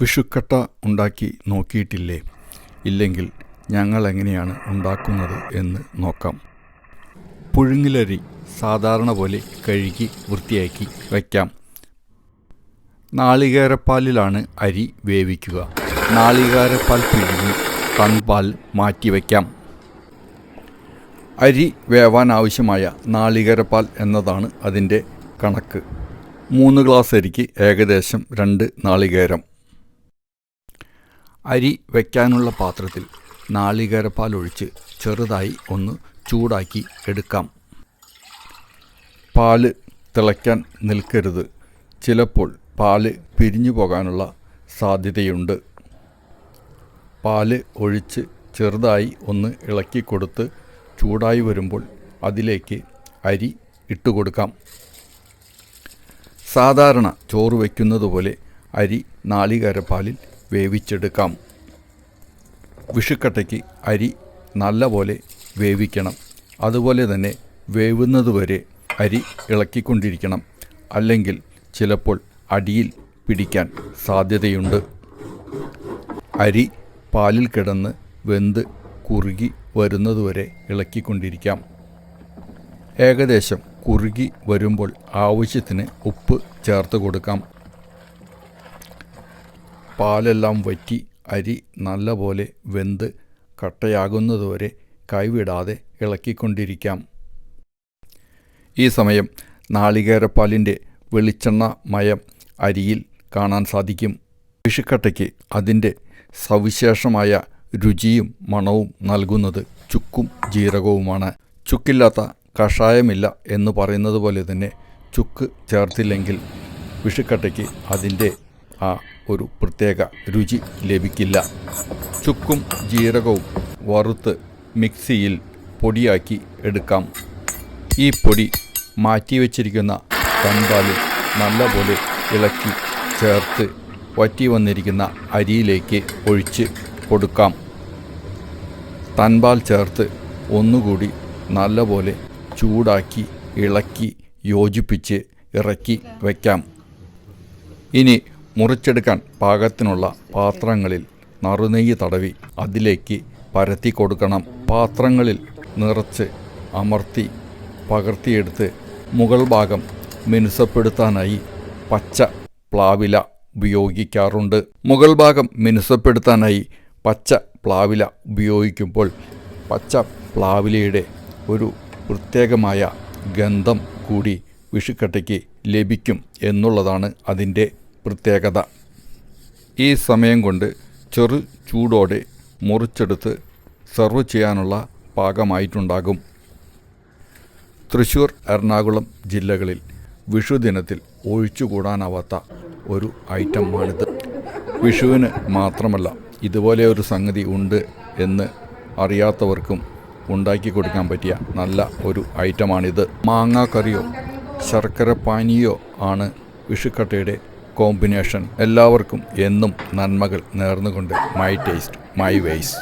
വിഷുക്കട്ട ഉണ്ടാക്കി നോക്കിയിട്ടില്ലേ? ഇല്ലെങ്കിൽ ഞങ്ങൾ എങ്ങനെയാണ് ഉണ്ടാക്കുന്നത് എന്ന് നോക്കാം. പുഴുങ്ങിലരി സാധാരണ പോലെ കഴുകി വൃത്തിയാക്കി വയ്ക്കാം. നാളികേരപ്പാലിലാണ് അരി വേവിക്കുക. നാളികേരപ്പാൽ പിഴിഞ്ഞ് തൺപാൽ മാറ്റി വയ്ക്കാം. അരി വേവാൻ ആവശ്യമായ നാളികേരപ്പാൽ എന്നതാണ് അതിന്റെ കണക്ക്. മൂന്ന് ഗ്ലാസ് അരിക്ക് ഏകദേശം രണ്ട് നാളികേരം. അരി വയ്ക്കാനുള്ള പാത്രത്തിൽ നാളികേരപ്പാൽ ഒഴിച്ച് ചെറുതായി ഒന്ന് ചൂടാക്കി എടുക്കാം. പാൽ തിളയ്ക്കാൻ നിൽക്കരുത്. ചിലപ്പോൾ പാൽ പിരിഞ്ഞു പോകാനുള്ള സാധ്യതയുണ്ട്. പാൽ ഒഴിച്ച് ചെറുതായി ഒന്ന് ഇളക്കി കൊടുത്ത് ചൂടായി വരുമ്പോൾ അതിലേക്ക് അരി ഇട്ടുകൊടുക്കാം സാധാരണ ചോറ് വയ്ക്കുന്നത് പോലെ അരി നാളികേരപ്പാലിൽ വേവിച്ചെടുക്കാം. വിഷുക്കട്ടയ്ക്ക് അരി നല്ലപോലെ വേവിക്കണം. അതുപോലെ തന്നെ വേവുന്നതുവരെ അരി ഇളക്കിക്കൊണ്ടിരിക്കണം. അല്ലെങ്കിൽ ചിലപ്പോൾ അടിയിൽ പിടിക്കാൻ സാധ്യതയുണ്ട്. അരി പാലിൽ കിടന്ന് വെന്ത് കുറുകി വരുന്നതുവരെ ഇളക്കിക്കൊണ്ടിരിക്കാം. ഏകദേശം കുറുകി വരുമ്പോൾ ആവശ്യത്തിന് ഉപ്പ് ചേർത്ത് കൊടുക്കാം. പാലെല്ലാം വറ്റി അരി നല്ലപോലെ വെന്ത് കട്ടയാകുന്നതുവരെ കൈവിടാതെ ഇളക്കിക്കൊണ്ടിരിക്കാം. ഈ സമയം നാളികേരപ്പാലിന്റെ വെളിച്ചെണ്ണ മയം അരിയിൽ കാണാൻ സാധിക്കും. വിഷുക്കട്ടയ്ക്ക് അതിന്റെ സവിശേഷമായ രുചിയും മണവും നൽകുന്നത് ചുക്കും ജീരകവുമാണ്. ചുക്കില്ലാത്ത കഷായമില്ല എന്ന് പറയുന്നത് പോലെ തന്നെ ചുക്ക് ചേർത്തില്ലെങ്കിൽ വിഷുക്കട്ടയ്ക്ക് അതിന്റെ ആ ഒരു പ്രത്യേക രുചി ലഭിക്കില്ല. ചുക്കും ജീരകവും വറുത്ത് മിക്സിയിൽ പൊടിയാക്കി എടുക്കാം. ഈ പൊടി മാറ്റി മാറ്റിവെച്ചിരിക്കുന്ന കൺപാലിൽ നല്ലപോലെ ഇളക്കി ചേർത്ത് വറ്റി വന്നിരിക്കുന്ന അരിയിലേക്ക് ഒഴിച്ച് കൊടുക്കാം. തൻപാൽ ചേർത്ത് ഒന്നുകൂടി നല്ലപോലെ ചൂടാക്കി ഇളക്കി യോജിപ്പിച്ച് ഇറക്കി വയ്ക്കാം ഇനി മുറിച്ചെടുക്കാൻ പാകത്തിനുള്ള പാത്രങ്ങളിൽ നറുനെയ്യ് തടവി അതിലേക്ക് പരത്തി കൊടുക്കണം. പാത്രങ്ങളിൽ നിറച്ച് അമർത്തി പകർത്തിയെടുത്ത് മുകൾ ഭാഗം മിനുസപ്പെടുത്താനായി പച്ച പ്ലാവില ഉപയോഗിക്കാറുണ്ട്. മുകൾ ഭാഗം മിനുസപ്പെടുത്താനായി പച്ച പ്ലാവില ഉപയോഗിക്കുമ്പോൾ പച്ച പ്ലാവിലയുടെ ഒരു പ്രത്യേകമായ ഗന്ധം കൂടി വിഷുക്കട്ടയ്ക്ക് ലഭിക്കും എന്നുള്ളതാണ് അതിന്റെ പ്രത്യേകത. ഈ സമയം കൊണ്ട് ചെറു ചൂടോടെ മുറിച്ചെടുത്ത് സെർവ് ചെയ്യാനുള്ള പാകമായിട്ടുണ്ടാകും. തൃശ്ശൂർ എറണാകുളം ജില്ലകളിൽ വിഷുദിനത്തിൽ ഒഴിച്ചുകൂടാനാവാത്ത ഒരു ഐറ്റമാണിത്. വിഷുവിന് മാത്രമല്ല ഇതുപോലെ ഒരു സംഗതി ഉണ്ട് എന്ന് അറിയാത്തവർക്കും ഉണ്ടാക്കി കൊടുക്കാൻ പറ്റിയ നല്ല ഒരു ഐറ്റമാണിത്. മാങ്ങാക്കറിയോ ശർക്കര പാനീയോ ആണ് വിഷുക്കട്ടയുടെ കോമ്പിനേഷൻ. എല്ലാവർക്കും എന്നും നന്മകൾ നേർന്നുകൊണ്ട് മൈ ടേസ്റ്റ് മൈ വേസ്